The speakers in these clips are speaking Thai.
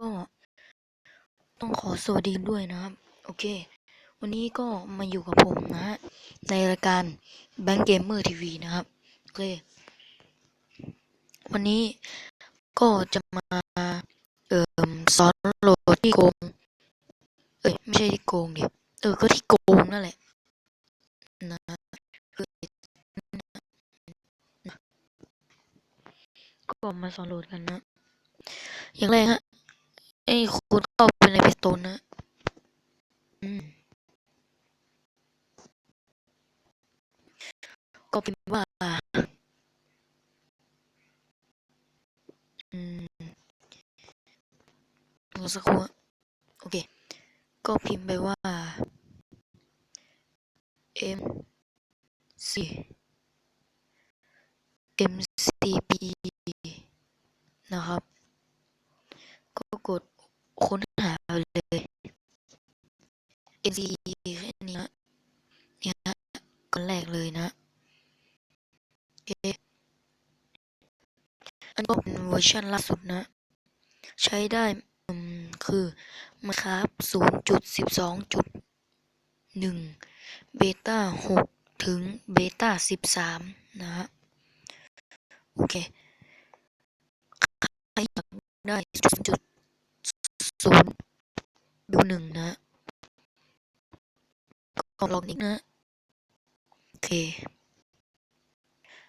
ก็ต้องขอสวัสดีด้วยนะครับ โอเค วันนี้ก็มาอยู่กับผมนะฮะในรายการ Bank Gamer TV นะครับ โอเค วันนี้ก็จะมาเอ่อสอนโหลดที่โกง เอ้ยไม่ใช่ที่โกงดิเออ ก็ที่โกงนั่นแหละนะคือก็มาสอนโหลดกันนะ อย่างแรกฮะ ไอ้คุณเข้าไปในเพจโตนนะก็พิมพ์ว่าอืมสักครู่โอเค ก็พิมพ์ไปว่า M C M C B นะครับ ก็กดค้นหาไปเลย M C แค่นี้ฮะเนี่ยฮะก่อนแรกเลยนะโอเคอันก็เป็นเวอร์ชันล่าสุดนะ ใช้ได้คือมาครับศูนย์จุดสิบสองจุดหนึ่งเบต้าหกถึงเบต้าสิบสามนะฮะ โอเค ใครอยากได้จุดจุดศูนย์ ดูหนึ่งนะก็ลองอีกนะ โอเค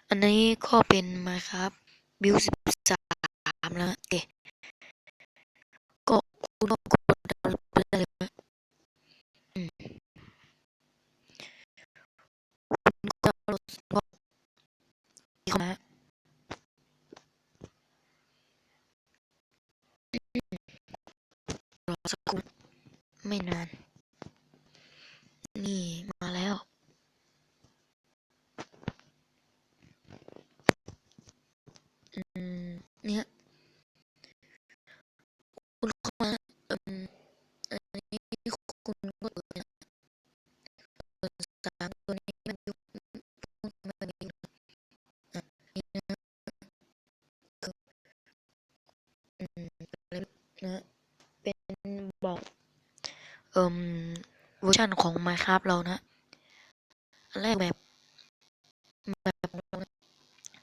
อันนี้ก็เป็นมาครับบิวสิบสามแล้วโอเคก็คุณก็กดดาวน์โหลดไปได้เลยนะคุณก็ดาวน์โหลดก็เข้ามาอืมรอสักครู่ไม่นานมาแล้ว อืม เนี่ยคุณเข้ามาอืมอันนี้คุณก็เปิดนะเปิดสามตัวนี้มันยุบมันมีอะนี่นะคืออืมนะเป็นบอกเอ่มเวอร์ชันของ Minecraft เรานะอันแรกแบบแบบ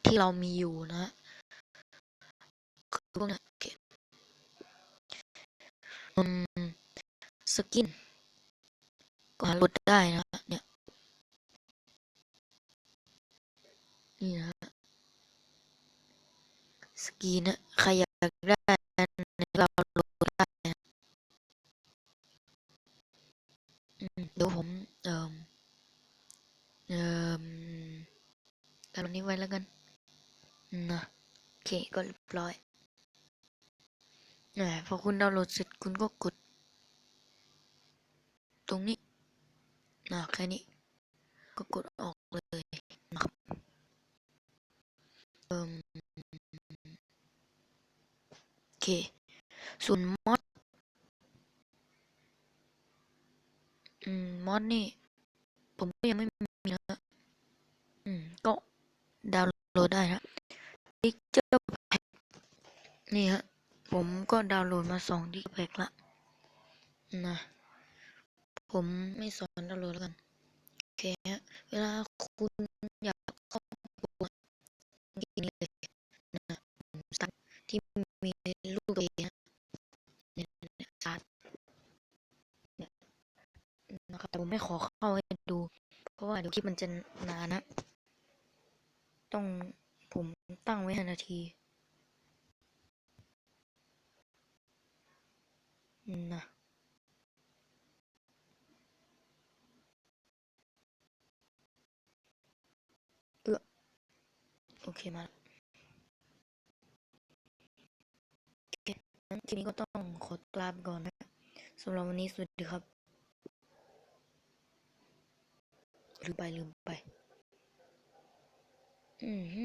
ที่เรามีอยู่นะ พวกนี้โอเคอืมสกิน ก็หาลดได้นะเนี่ย นี่นะสกินนะใครอยากได้เราโหลดได้นะเดี๋ยวผมเอ่อเอ่อทำอันนี้ไว้แล้วกันนะโอเคก็เรียบร้อย นะพอคุณดาวน์โหลดเสร็จคุณก็กด ตรงนี้นะแค่นี้ ก็กดออกเลยนะครับเอ่มโอเค ส่วนมอดอืมมอดนี่ ผมก็ยังไม่มีนะอืม ก็ดาวน์โหลดได้นะ Picture Pack นี่ฮะ ผม ก็ดาวน์โหลดมาสองที่แพ็กละนะผมไม่สอนดาวน์โหลดแล้วกันโอเคฮะเวลาคุณอยากเข้าตัวนี่เลยนะสตาร์ที่มีรูปตัวเองนะเนี่ยเนี่ยสตาร์ทเนี่ยนะครับแต่ผมไม่ขอเข้าให้ดู เพราะว่าเดี๋ยวคลิปมันจะนานนะ ต้องผมตั้งไว้ห้านาที นะโอเคมาโอเคงั้นทีนี้ก็ต้องขอลาไปก่อนนะสำหรับวันนี้สวัสดีครับ ลืมไปลืมไป อืมฮึ